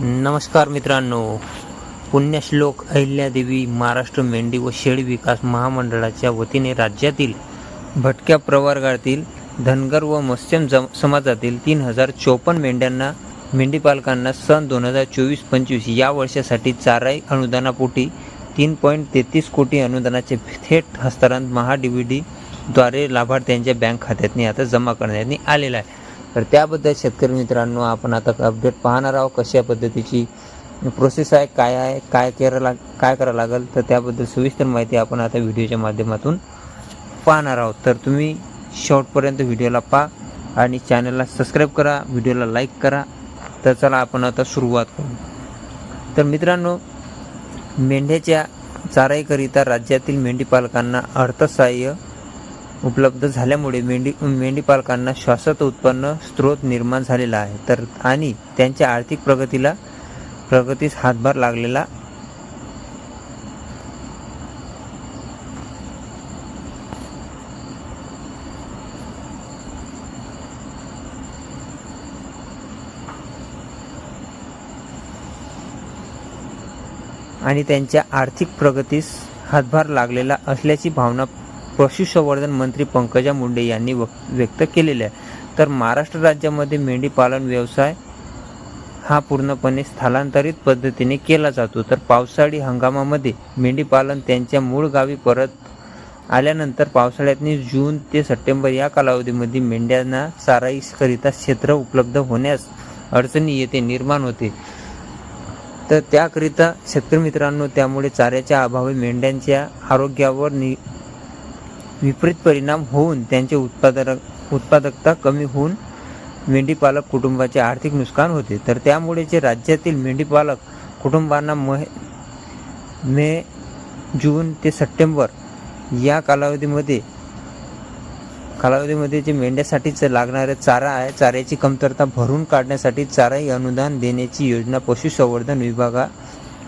नमस्कार मित्रांनो पुण्यश्लोक अहिल्यादेवी महाराष्ट्र मेंढी व शेळी विकास महामंडळाच्या वतीने राज्यातील भटक्या प्रवर्गातील धनगर व मत्स्यम जम समाजातील तीन हजार चोपन्न मेंढ्यांना मेंढीपालकांना सन दोन हजार चोवीस पंचवीस या वर्षासाठी चाराई अनुदानापोटी तीन पॉईंट तेहतीस कोटी अनुदानाचे थेट हस्तांतरण महा डी लाभार्थ्यांच्या बँक खात्यातनी आता जमा करण्यात आलेलं आहे. तर त्याबद्दल शेतकरी मित्रांनो आपण आता अपडेट पाहणार आहोत कशा पद्धतीची प्रोसेस आहे काय आहे काय करायला लाग काय करावं लागेल तर त्याबद्दल सविस्तर माहिती आपण आता व्हिडिओच्या माध्यमातून पाहणार आहोत. तर तुम्ही शॉर्टपर्यंत व्हिडिओला पहा आणि चॅनलला सबस्क्राईब करा व्हिडिओला लाईक करा. तर चला आपण आता सुरुवात करू. तर मित्रांनो मेंढ्याच्या चाराईकरिता राज्यातील मेंढीपालकांना अर्थसहाय्य उपलब्ध झाल्यामुळे मेंढी मेंढीपालकांना श्वासात उत्पन्न स्रोत निर्माण झालेला आहे. तर आणि त्यांच्या आर्थिक प्रगतीला प्रगतीस हातभार लागलेला आणि त्यांच्या आर्थिक प्रगतीस हातभार लागलेला असल्याची भावना पशुसंवर्धन मंत्री पंकजा मुंडे यांनी व्यक्त केलेले आहे. तर महाराष्ट्र राज्यामध्ये मेंढीपालन व्यवसाय हा पूर्णपणे स्थलांतरित पद्धतीने केला जातो. तर पावसाळी हंगामामध्ये मेंढीपालन त्यांच्या मूळ गावी परत आल्यानंतर पावसाळ्यातनी जून ते सप्टेंबर या कालावधीमध्ये मेंढ्यांना चाराईकरिता क्षेत्र उपलब्ध होण्यास अडचणी येते निर्माण होते. तर त्याकरिता शेतकरी मित्रांनो त्यामुळे चाऱ्याच्या अभावी मेंढ्यांच्या आरोग्यावर नि विपरीत परिणाम होऊन त्यांचे उत्पादक उत्पादकता कमी होऊन मेंढीपालक कुटुंबाचे आर्थिक नुकसान होते. तर त्यामुळे जे राज्यातील मेंढीपालक कुटुंबांना मह मे जून ते सप्टेंबर या कालावधीमध्ये कालावधीमध्ये जे मेंढ्यासाठीच लागणारे चारा आहे चाऱ्याची कमतरता भरून काढण्यासाठी चाराही अनुदान देण्याची योजना पशुसंवर्धन विभागा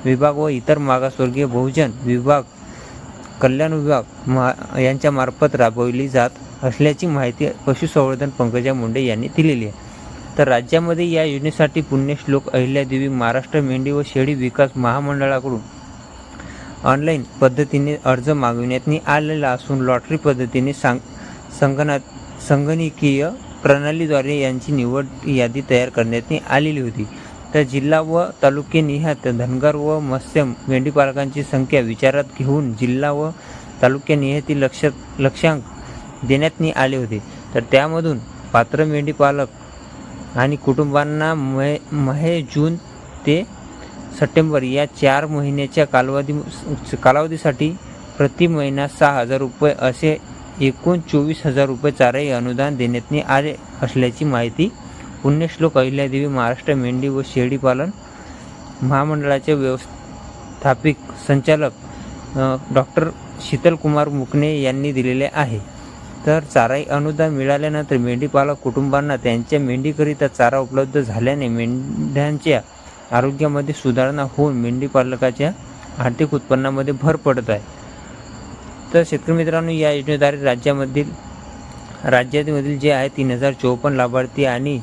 विभाग व इतर मागासवर्गीय बहुजन विभाग कल्याण विभाग मा यांच्या मार्फत राबवली जात असल्याची माहिती पशुसंवर्धन पंकजा मुंडे यांनी दिलेली आहे. तर राज्यामध्ये या योजनेसाठी पुण्यश्लोक अहिल्यादेवी महाराष्ट्र मेंढी व शेळी विकास महामंडळाकडून ऑनलाईन पद्धतीने अर्ज मागविण्यात आलेला असून लॉटरी पद्धतीने सांग संगणा संगणकीय प्रणालीद्वारे यांची निवड यादी तयार करण्यात आलेली होती. तर जिल्हा व तालुक्यानिहात धनगर व मत्स्य मेंढीपालकांची संख्या विचारात घेऊन जिल्हा व तालुक्यानिहाती लक्ष लक्षांक देण्यात आले होते. तर त्यामधून पात्र मेंढीपालक आणि कुटुंबांना मै महे जून ते सप्टेंबर या चार महिन्याच्या कालावधी कालावधीसाठी प्रति महिना सहा हजार रुपये असे एकूण चोवीस हजार रुपये चारही अनुदान देण्यात आले असल्याची माहिती पुण्यश्लोक अहिल्यादेवी महाराष्ट्र मेंढी व शेळीपालन महामंडळाचे व्यवस्थापिक संचालक डॉक्टर शीतलकुमार मुकणे यांनी दिलेले आहे. तर चाराई अनुदान मिळाल्यानंतर मेंढीपालक कुटुंबांना त्यांच्या मेंढीकरिता चारा उपलब्ध झाल्याने मेंढ्यांच्या आरोग्यामध्ये सुधारणा होऊन मेंढीपालकाच्या आर्थिक उत्पन्नामध्ये भर पडत आहे. तर शेतकरी मित्रांनो या योजनेद्वारे राज्यामधील राज्यामधील जे आहे तीन हजार चोपन्न लाभार्थी आणि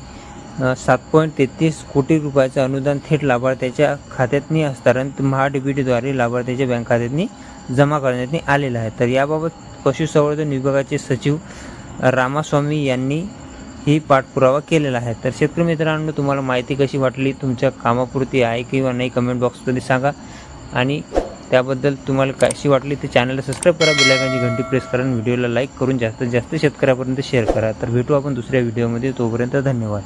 सात पॉईंट तेहतीस कोटी रुपयाचं अनुदान थेट लाभार्थ्याच्या खात्यातनी हस्तांतरण महाडीबीटीद्वारे लाभार्थ्याच्या बँक खात्यातनी जमा करण्यात आलेलं आहे. तर याबाबत पशुसंवर्धन विभागाचे सचिव रामास्वामी यांनी ही पाठपुरावा केलेला आहे. तर शेतकरी मित्रांनो तुम्हाला माहिती कशी वाटली? तुमच्या कामापुरती आहे किंवा नाही कमेंट बॉक्समध्ये सांगा. आणि त्याबद्दल तुम्हाला कशी वाटली तर चॅनलला सबस्क्राईब करा बेलायकांची घंटी प्रेस करा आणि व्हिडिओला लाईक करून जास्तीत जास्त शेतकऱ्यापर्यंत शेअर करा. तर भेटू आपण दुसऱ्या व्हिडिओमध्ये तोपर्यंत धन्यवाद.